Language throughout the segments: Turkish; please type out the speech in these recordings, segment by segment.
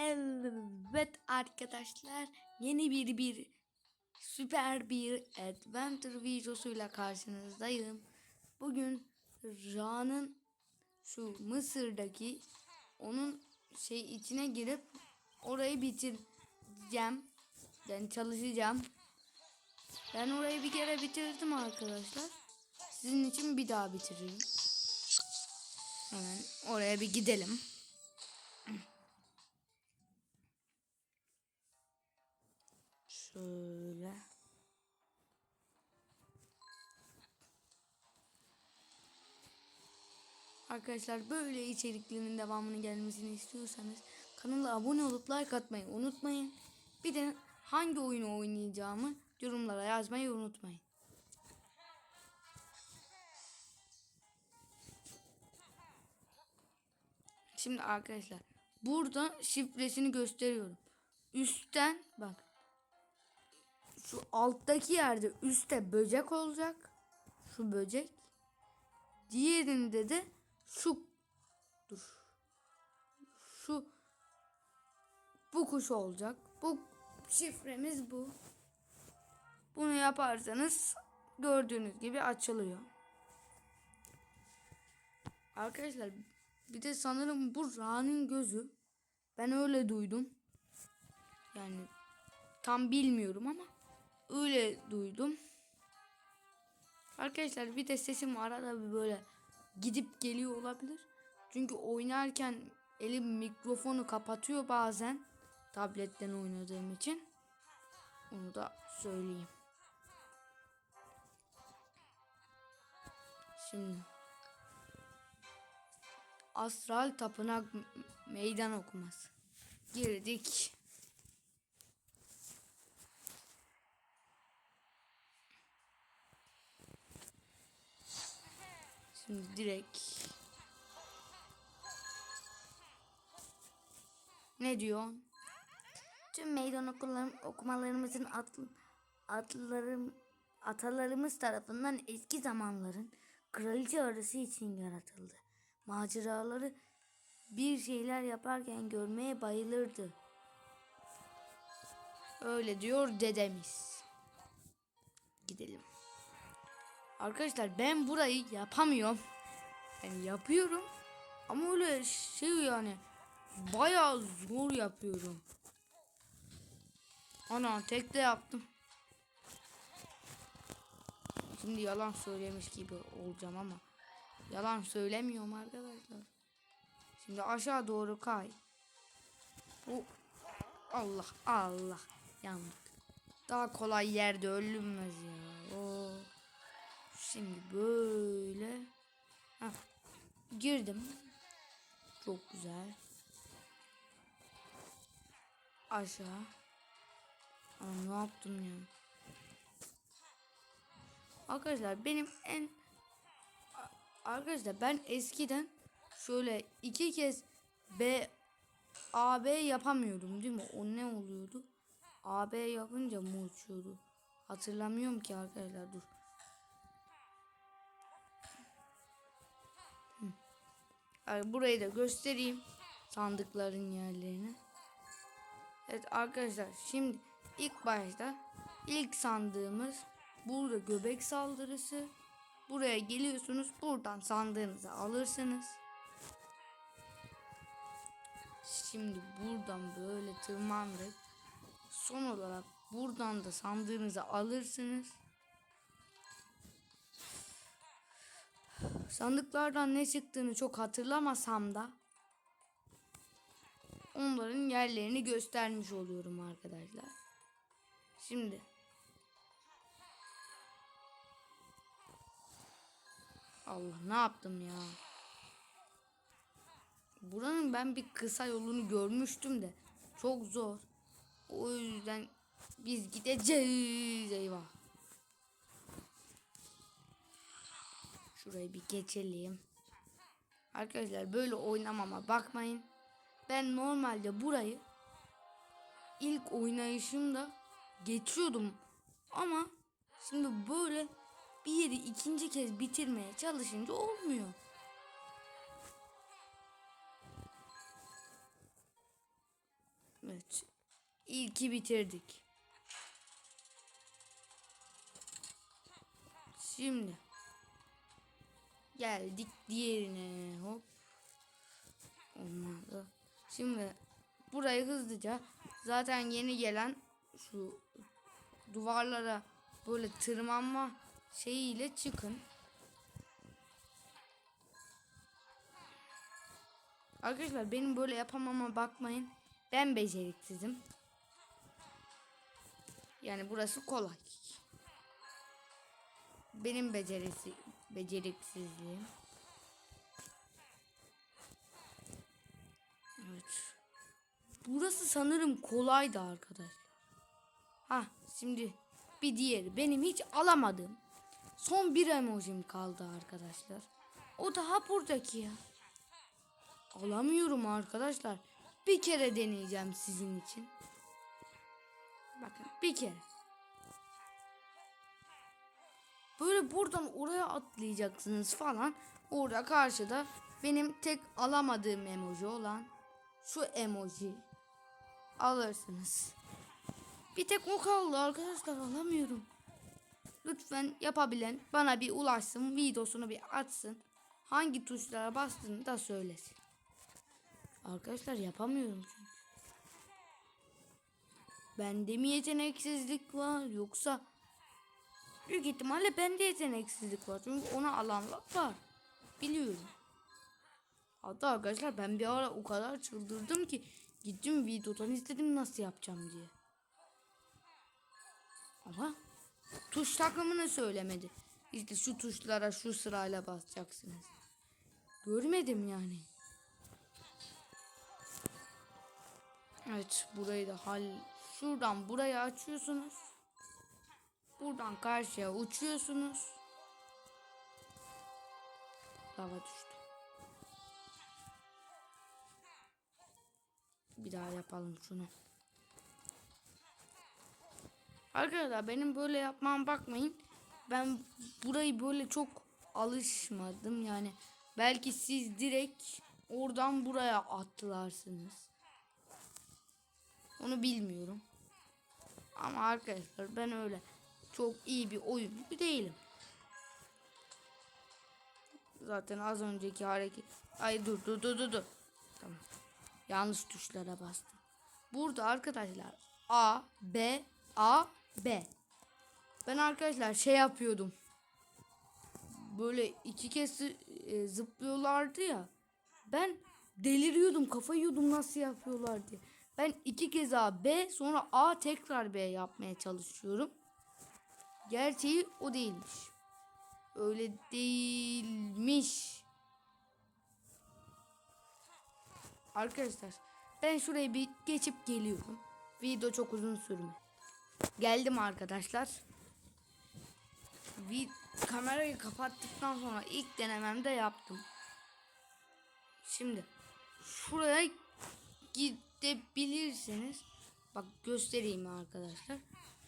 Evet arkadaşlar yeni bir bir süper bir adventure videosuyla karşınızdayım. Bugün Ra'nın şu Mısır'daki onun şey içine girip orayı bitireceğim. Yani çalışacağım. Ben orayı bir kere bitirdim arkadaşlar. Sizin için bir daha bitiririm. Hemen oraya bir gidelim. Şöyle. Arkadaşlar böyle içeriklerin devamını gelmesini istiyorsanız kanala abone olup like atmayı unutmayın. Bir de hangi oyunu oynayacağımı yorumlara yazmayı unutmayın. Şimdi arkadaşlar burada şifresini gösteriyorum. Üstten bak şu alttaki yerde üstte böcek olacak. Şu böcek. Diğerinde de şu dur. Şu bu kuş olacak. Bu şifremiz bu. Bunu yaparsanız gördüğünüz gibi açılıyor. Arkadaşlar bir de sanırım bu Ra'nın gözü. Ben öyle duydum. Yani tam bilmiyorum ama öyle duydum. Arkadaşlar bir de sesim arada bir böyle gidip geliyor olabilir. Çünkü oynarken elim mikrofonu kapatıyor bazen tabletten oynadığım için. Onu da söyleyeyim. Şimdi Astral Tapınak Meydan Okuması. Girdik. Şimdi direkt Ne diyor? Tüm meydan okularım, okumalarımızın atl, atlarım, atalarımız tarafından eski zamanların kraliçe arası için yaratıldı. Maceraları bir şeyler yaparken görmeye bayılırdı. Öyle diyor dedemiz. Gidelim. Arkadaşlar ben burayı yapamıyorum. Yani yapıyorum. Ama öyle şey yani bayağı zor yapıyorum. Ana tek de yaptım. Şimdi yalan söylemiş gibi olacağım ama yalan söylemiyorum arkadaşlar. Şimdi aşağı doğru kay. Bu Allah Allah yandık. Daha kolay yerde ölünmez ya. Şimdi böyle. Heh. Girdim. Çok güzel. Aşağı. Aa, ne yaptım ya? Arkadaşlar benim en Arkadaşlar ben eskiden şöyle iki kez B AB yapamıyordum değil mi? O ne oluyordu? AB yapınca mı uçuyordu? Hatırlamıyorum ki arkadaşlar dur. Burayı da göstereyim. Sandıkların yerlerini. Evet arkadaşlar şimdi ilk başta ilk sandığımız burada göbek saldırısı. Buraya geliyorsunuz buradan sandığınızı alırsınız. Şimdi buradan böyle tırmandık. Son olarak buradan da sandığınızı alırsınız. Sandıklardan ne çıktığını çok hatırlamasam da onların yerlerini göstermiş oluyorum arkadaşlar. Şimdi Allah ne yaptım ya? Buranın ben bir kısa yolunu görmüştüm de çok zor. O yüzden biz gideceğiz eyvah. Şurayı bir geçelim. Arkadaşlar böyle oynamama bakmayın. Ben normalde burayı ilk oynayışımda geçiyordum. Ama şimdi böyle bir yeri ikinci kez bitirmeye çalışınca olmuyor. Evet. İlki bitirdik. Şimdi geldik diğerine hop. Olmadı. Şimdi burayı hızlıca zaten yeni gelen şu duvarlara böyle tırmanma şeyiyle çıkın. Arkadaşlar benim böyle yapamama bakmayın. Ben beceriksizim. Yani burası kolay. Benim becerisi beceriksizliğim. Evet. Burası sanırım kolaydı arkadaşlar. Ha şimdi bir diğeri benim hiç alamadığım son bir emojim kaldı arkadaşlar. O daha buradaki ya. Alamıyorum arkadaşlar. Bir kere deneyeceğim sizin için. Bakın bir kere. Böyle buradan oraya atlayacaksınız falan. Orada karşıda benim tek alamadığım emoji olan şu emoji alırsınız. Bir tek o kaldı arkadaşlar alamıyorum. Lütfen yapabilen bana bir ulaşsın videosunu bir atsın. Hangi tuşlara bastığını da söylesin. Arkadaşlar yapamıyorum çünkü. Bende mi yeteneksizlik var yoksa büyük ihtimalle bende yeteneksizlik var. Çünkü ona alanlar var. Biliyorum. Hatta arkadaşlar ben bir ara o kadar çıldırdım ki gittim videodan izledim nasıl yapacağım diye. Ama tuş takımını söylemedi. İşte şu tuşlara şu sırayla basacaksınız. Görmedim yani. Evet burayı da hal şuradan buraya açıyorsunuz. Buradan karşıya uçuyorsunuz. Lava düştü. Bir daha yapalım şunu. Arkadaşlar benim böyle yapmam bakmayın. Ben burayı böyle çok alışmadım yani. Belki siz direkt oradan buraya atlarsınız. Onu bilmiyorum. Ama arkadaşlar ben öyle çok iyi bir oyuncu değilim. Zaten az önceki hareket... Ay dur dur dur dur dur. Tamam. Yanlış tuşlara bastım. Burada arkadaşlar A, B, A, B. Ben arkadaşlar şey yapıyordum. Böyle iki kez e, zıplıyorlardı ya. Ben deliriyordum, kafa yiyordum nasıl yapıyorlar diye. Ben iki kez A, B sonra A tekrar B yapmaya çalışıyorum. Gerçeği o değilmiş. Öyle değilmiş. Arkadaşlar ben şurayı bir geçip geliyorum. Video çok uzun sürme. Geldim arkadaşlar. Bir kamerayı kapattıktan sonra ilk denememde yaptım. Şimdi şuraya gidebilirsiniz. Bak göstereyim arkadaşlar.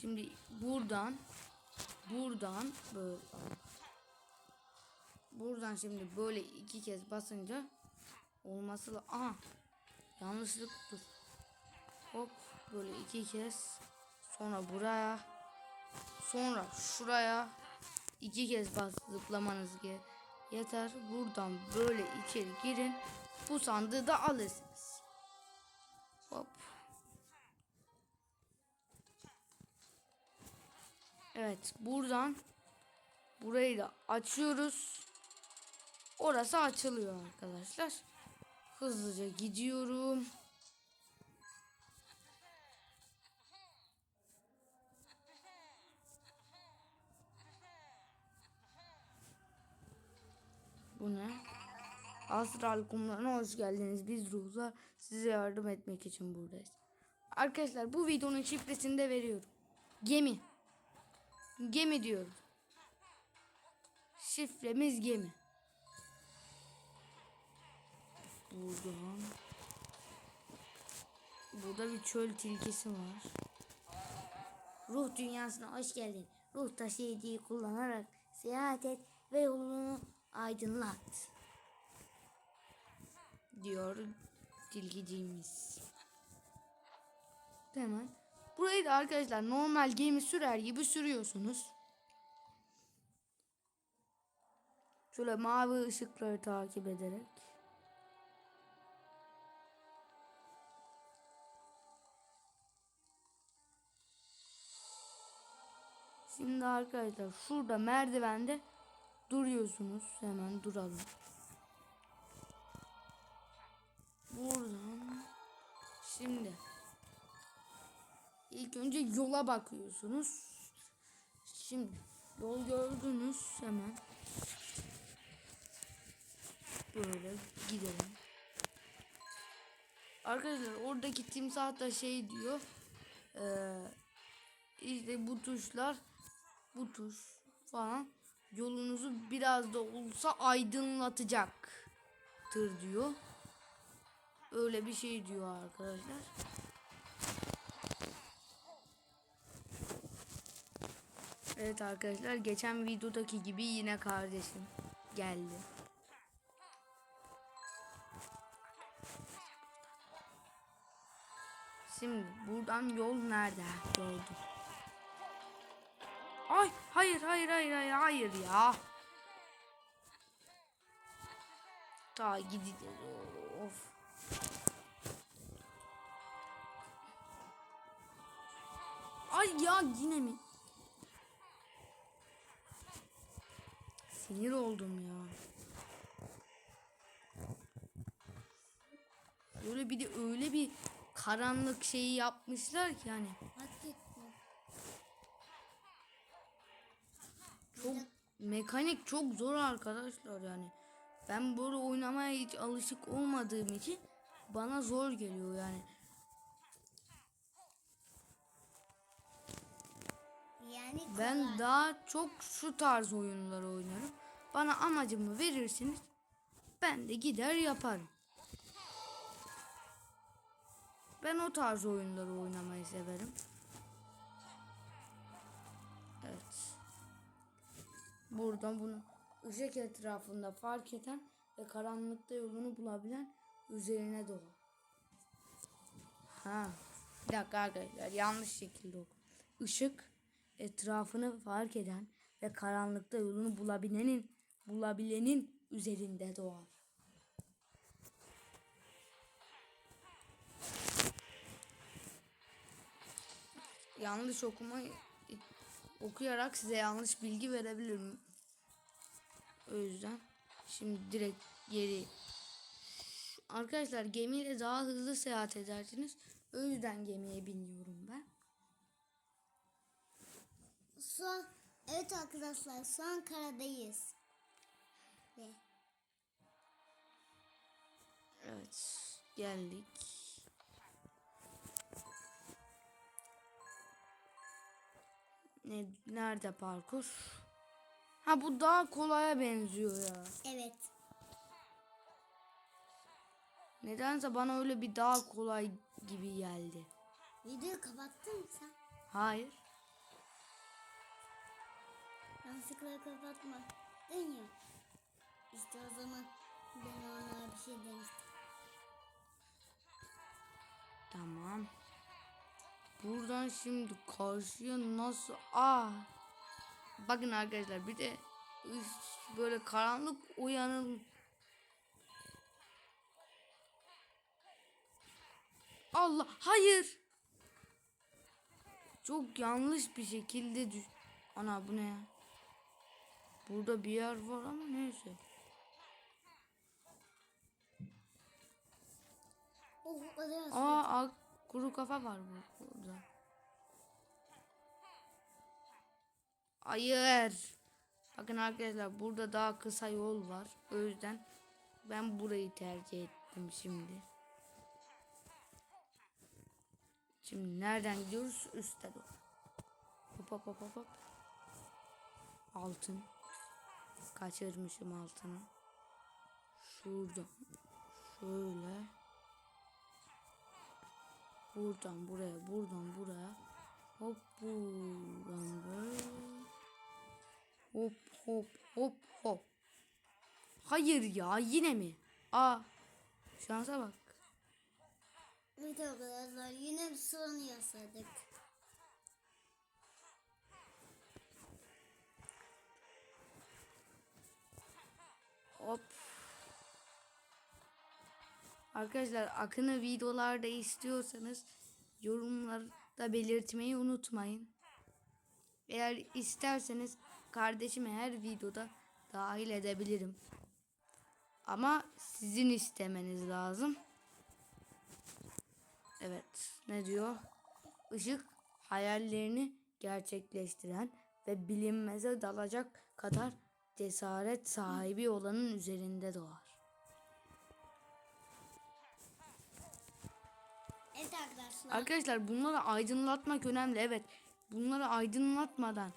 Şimdi buradan buradan böyle buradan şimdi böyle iki kez basınca olması la- aha yanlışlık dur. Hop böyle iki kez sonra buraya sonra şuraya iki kez bas zıplamanız yeter. Buradan böyle içeri girin. Bu sandığı da alırsınız. Hop. Evet buradan burayı da açıyoruz. Orası açılıyor arkadaşlar. Hızlıca gidiyorum. Bu ne? Astral kumlarına hoş geldiniz. Biz ruhlar size yardım etmek için buradayız. Arkadaşlar bu videonun şifresini de veriyorum. Gemi. Gemi diyorum. Şifremiz gemi. Buradan. Burada bir çöl tilkisi var. Ruh dünyasına hoş geldin. Ruh taşıyıcıyı kullanarak seyahat et ve yolunu aydınlat. Diyor tilkiciğimiz. Hemen. Burayı da arkadaşlar normal gemi sürer gibi sürüyorsunuz. Şöyle mavi ışıkları takip ederek. Şimdi arkadaşlar şurada merdivende duruyorsunuz. Hemen duralım. Buradan şimdi ilk önce yola bakıyorsunuz. Şimdi yol gördünüz hemen böyle gidelim. Arkadaşlar oradaki timsah da şey diyor. Eee işte bu tuşlar bu tuş falan yolunuzu biraz da olsa aydınlatacaktır diyor. Öyle bir şey diyor arkadaşlar. Evet arkadaşlar geçen videodaki gibi yine kardeşim geldi. Şimdi buradan yol nerede? Gördüm. Ay hayır hayır hayır hayır hayır ya. Ta gideceğiz. Of. Ay ya yine mi? Sinir oldum ya. Böyle bir de öyle bir karanlık şeyi yapmışlar ki yani. Çok mekanik çok zor arkadaşlar yani. Ben böyle oynamaya hiç alışık olmadığım için bana zor geliyor yani. Yani Ben daha çok şu tarz oyunları oynarım. Bana amacımı verirsiniz. Ben de gider yaparım. Ben o tarz oyunları oynamayı severim. Evet. Buradan bunu ışık etrafında fark eden ve karanlıkta yolunu bulabilen üzerine doğar. Ha. Bir dakika arkadaşlar yanlış şekilde oku. Işık etrafını fark eden ve karanlıkta yolunu bulabilenin bulabilenin üzerinde doğar. Yanlış okuma okuyarak size yanlış bilgi verebilirim. O yüzden şimdi direkt geri Arkadaşlar gemiyle daha hızlı seyahat edersiniz. O yüzden gemiye biniyorum ben. Şu evet arkadaşlar şu an karadayız. Evet geldik. Ne nerede parkur? Ha bu daha kolaya benziyor ya. evet. Nedense bana öyle bir daha kolay gibi geldi. Videoyu kapattın mı sen? Hayır. Yanlışlıkla kapatma. Deniyor. İşte o zaman ben ona bir şey demiştim. Tamam. Buradan şimdi karşıya nasıl? Aa. Bakın arkadaşlar bir de böyle karanlık uyanın. Allah hayır. Çok yanlış bir şekilde düş. Ana bu ne ya? Burada bir yer var ama neyse. Aa, aa, kuru kafa var bu- burada. Hayır. Bakın arkadaşlar burada daha kısa yol var. O yüzden ben burayı tercih ettim şimdi. Şimdi nereden gidiyoruz? Üste doğru. Hop hop hop hop hop. Altın. Kaçırmışım altını. Şurada. Şöyle. Buradan buraya, buradan buraya. Hop buradan böyle. Hop hop hop hop. Hayır ya yine mi? Aa şansa bak. Evet arkadaşlar yine bir sorun yaşadık. Hop. Arkadaşlar Akın'ı videolarda istiyorsanız yorumlarda belirtmeyi unutmayın. Eğer isterseniz kardeşimi her videoda dahil edebilirim. Ama sizin istemeniz lazım. Evet. Ne diyor? Işık hayallerini gerçekleştiren ve bilinmeze dalacak kadar cesaret sahibi olanın üzerinde doğar. Evet arkadaşlar. Bunları aydınlatmak önemli. Evet. Bunları aydınlatmadan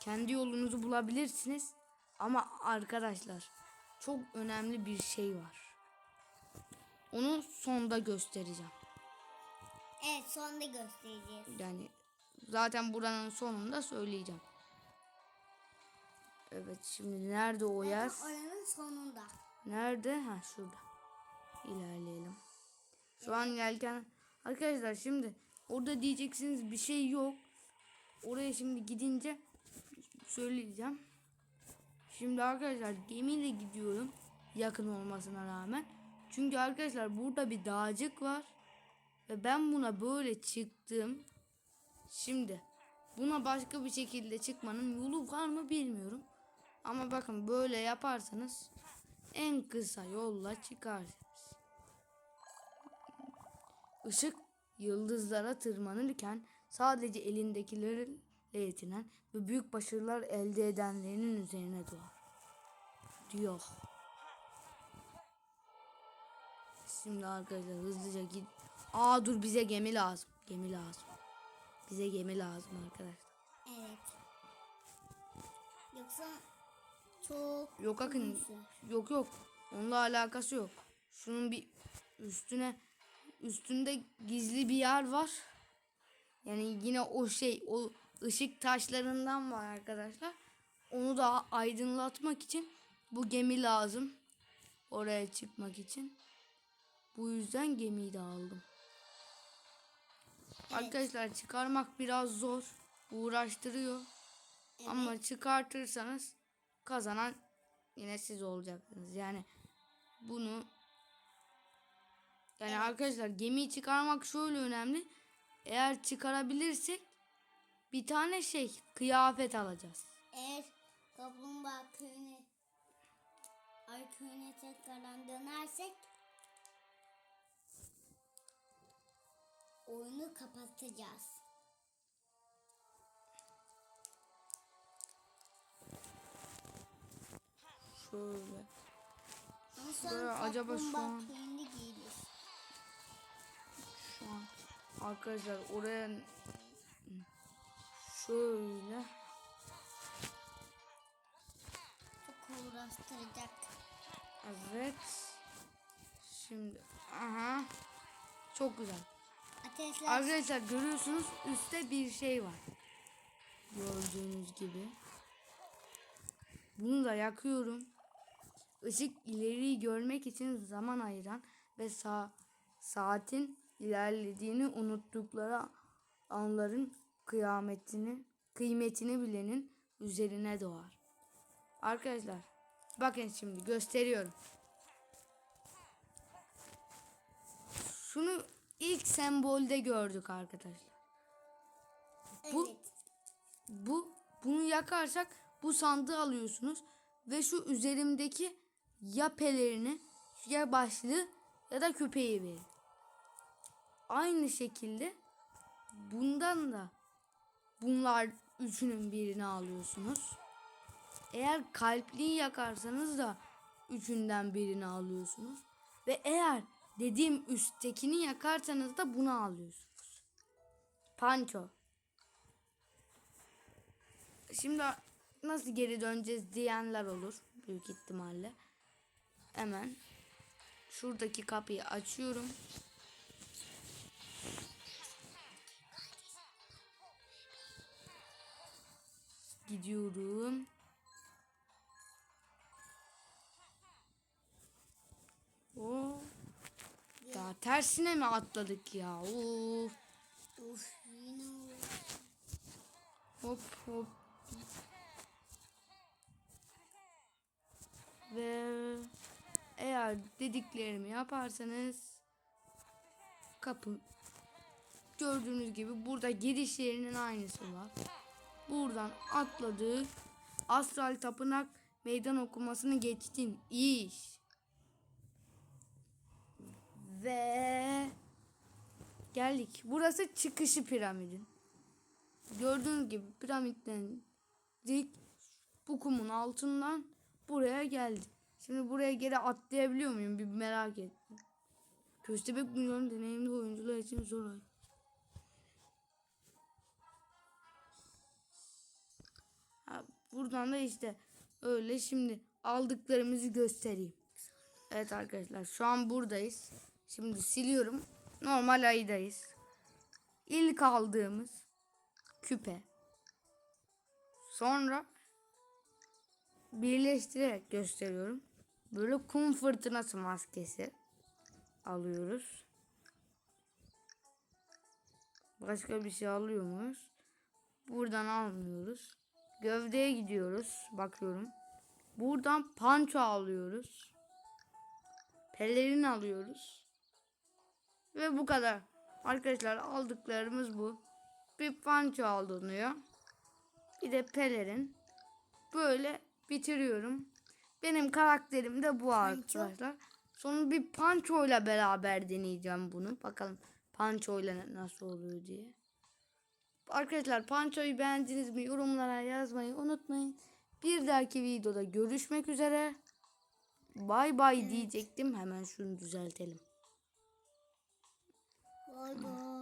kendi yolunuzu bulabilirsiniz. Ama arkadaşlar çok önemli bir şey var. Onu sonda göstereceğim. Evet sonunda göstereceğiz. Yani zaten buranın sonunda söyleyeceğim. Evet şimdi nerede o yer? Oranın sonunda. Nerede? Ha şurada. İlerleyelim. Şu an yelken arkadaşlar şimdi orada diyeceksiniz bir şey yok. Oraya şimdi gidince söyleyeceğim. Şimdi arkadaşlar gemiyle gidiyorum yakın olmasına rağmen. Çünkü arkadaşlar burada bir dağcık var. Ve ben buna böyle çıktım. Şimdi buna başka bir şekilde çıkmanın yolu var mı bilmiyorum. Ama bakın böyle yaparsanız en kısa yolla çıkarsınız. Işık yıldızlara tırmanırken sadece elindekilerle yetinen ve büyük başarılar elde edenlerinin üzerine doğar. Diyor. Şimdi arkadaşlar hızlıca git. Aa dur bize gemi lazım. Gemi lazım. Bize gemi lazım arkadaşlar. Evet. Yoksa çok Yok akın. Yok yok. Onunla alakası yok. Şunun bir üstüne üstünde gizli bir yer var. Yani yine o şey o ışık taşlarından var arkadaşlar. Onu da aydınlatmak için bu gemi lazım. Oraya çıkmak için. Bu yüzden gemiyi de aldım. Arkadaşlar çıkarmak biraz zor. Uğraştırıyor. Ama çıkartırsanız kazanan yine siz olacaksınız. Yani bunu yani arkadaşlar gemiyi çıkarmak şöyle önemli. Eğer çıkarabilirsek bir tane şey kıyafet alacağız. Eğer kaplumbağa köyüne ay köyüne tekrardan dönersek oyunu kapatacağız. Şöyle. An acaba şu an- arkadaşlar oraya şöyle. Çok uğraştıracak. evet. Şimdi aha. Çok güzel. Ateşler arkadaşlar görüyorsunuz üstte bir şey var. Gördüğünüz gibi. Bunu da yakıyorum. Işık ileriyi görmek için zaman ayıran ve sa saatin ilerlediğini unuttukları anların kıyametini kıymetini bilenin üzerine doğar. Arkadaşlar bakın şimdi gösteriyorum. Şunu ilk sembolde gördük arkadaşlar. bu- evet. Bu bunu yakarsak bu sandığı alıyorsunuz ve şu üzerimdeki ya pelerini ya başlığı ya da küpeyi verin. Aynı şekilde bundan da bunlar üçünün birini alıyorsunuz. Eğer kalpliği yakarsanız da üçünden birini alıyorsunuz. Ve eğer dediğim üsttekini yakarsanız da bunu alıyorsunuz. Panço. Şimdi nasıl geri döneceğiz diyenler olur büyük ihtimalle. Hemen şuradaki kapıyı açıyorum. Gidiyorum. O daha ters tersine mi atladık ya? Of yine oldu. Hop hop. Ve eğer dediklerimi yaparsanız kapı gördüğünüz gibi burada girişlerinin aynısı var. Buradan atladık. Astral tapınak meydan okumasını geçtin. İyi iş. Ve geldik. Burası çıkışı piramidin. Gördüğünüz gibi piramitten dik bu kumun altından buraya geldi. Şimdi buraya geri atlayabiliyor muyum bir merak ettim. Köstebek milyon deneyimli oyuncular için zor. Buradan da işte öyle şimdi aldıklarımızı göstereyim. Evet arkadaşlar şu an buradayız. Şimdi siliyorum. Normal aydayız. İlk aldığımız küpe. Sonra birleştirerek gösteriyorum. Böyle kum fırtınası maskesi alıyoruz. Başka bir şey alıyor muyuz? Buradan almıyoruz. Gövdeye gidiyoruz. Bakıyorum. Buradan panço alıyoruz. Pelerin alıyoruz. Ve bu kadar. Arkadaşlar aldıklarımız bu. Bir panço alınıyor. Bir de pelerin. Böyle bitiriyorum. Benim karakterim de bu arkadaşlar. Sonra bir panço ile beraber deneyeceğim bunu. Bakalım panço ile nasıl oluyor diye. Arkadaşlar pançoyu beğendiniz mi? Yorumlara yazmayı unutmayın. Bir dahaki videoda görüşmek üzere. Bay bay diyecektim. Hemen şunu düzeltelim. Bay bay.